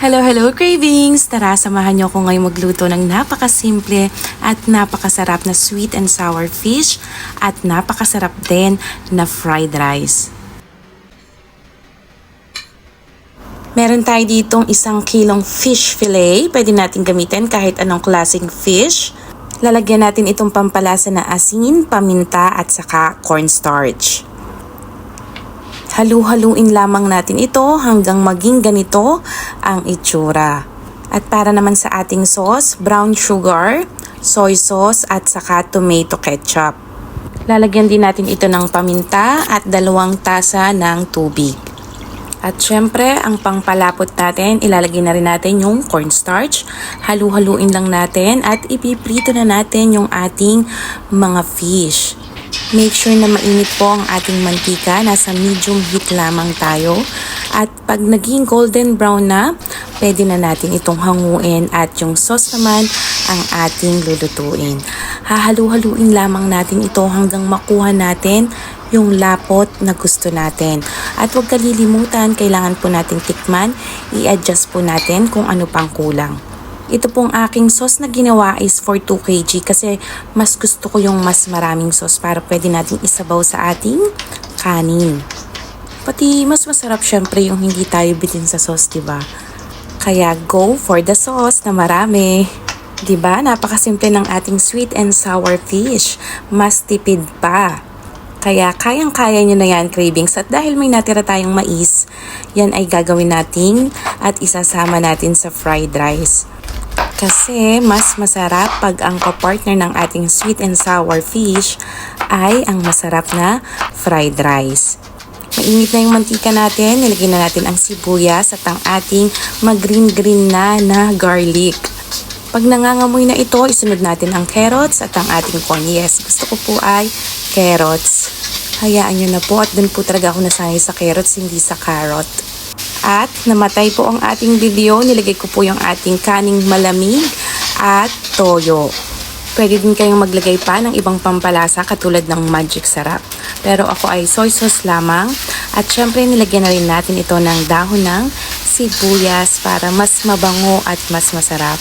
Hello, hello cravings! Tara, samahan niyo ako ngayong magluto ng napakasimple at napakasarap na sweet and sour fish at napakasarap din na fried rice. Meron tayo ditong isang kilong fish fillet. Pwede natin gamitin kahit anong klaseng fish. Lalagyan natin itong pampalasa na asin, paminta at saka cornstarch. Halu-haluin lamang natin ito hanggang maging ganito ang itsura. At para naman sa ating sauce, brown sugar, soy sauce at saka tomato ketchup. Lalagyan din natin ito ng paminta at dalawang tasa ng tubig. At syempre, ang pangpalapot natin, ilalagay na rin natin yung cornstarch. Halu-haluin lang natin at ipiprito na natin yung ating mga fish. Make sure na mainit po ang ating mantika. Nasa medium heat lamang tayo. At pag naging golden brown na, pwede na natin itong hanguin at yung sauce naman ang ating lulutuin. Hahalu-haluin lamang natin ito hanggang makuha natin yung lapot na gusto natin. At huwag kalilimutan, kailangan po natin tikman, i-adjust po natin kung ano pang kulang. Ito pong aking sauce na ginawa is for 2 kg kasi mas gusto ko yung mas maraming sauce para pwede natin isabaw sa ating kanin. Pati mas masarap syempre yung hindi tayo bitin sa sauce, di ba? Kaya go for the sauce na marami. 'Di ba? Napakasimple ng ating sweet and sour fish. Mas tipid pa. Kaya kayang-kaya nyo na yan, cravings. At dahil may natira tayong mais, yan ay gagawin natin at isasama natin sa fried rice. Kasi mas masarap pag ang kapartner ng ating sweet and sour fish ay ang masarap na fried rice. Mainit na yung mantika natin, nilagay na natin ang sibuyas at ang ating mag-green-green na na garlic. Pag nangangamoy na ito, isunod natin ang carrots at ang ating corn. Yes, gusto ko po ay carrots. Hayaan nyo na po at dun po talaga ako nasanay sa carrots, hindi sa carrot. At namatay po ang ating video. Nilagay ko po yung ating kaning malamig at toyo. Pwede din kayong maglagay pa ng ibang pampalasa katulad ng magic sarap. Pero ako ay soy sauce lamang. At syempre nilagyan na rin natin ito ng dahon ng sibuyas para mas mabango at mas masarap.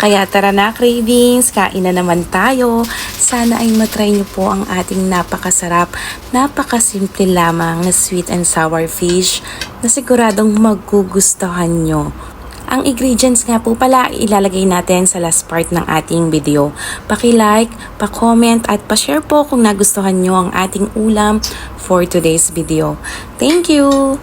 Kaya tara na cravings, kain na naman tayo. Sana ay matry niyo po ang ating napakasarap, napakasimple lamang na sweet and sour fish na siguradong magugustuhan nyo. Ang ingredients nga po pala ilalagay natin sa last part ng ating video. Paki-like, pa-comment at pa-share po kung nagustuhan nyo ang ating ulam for today's video. Thank you!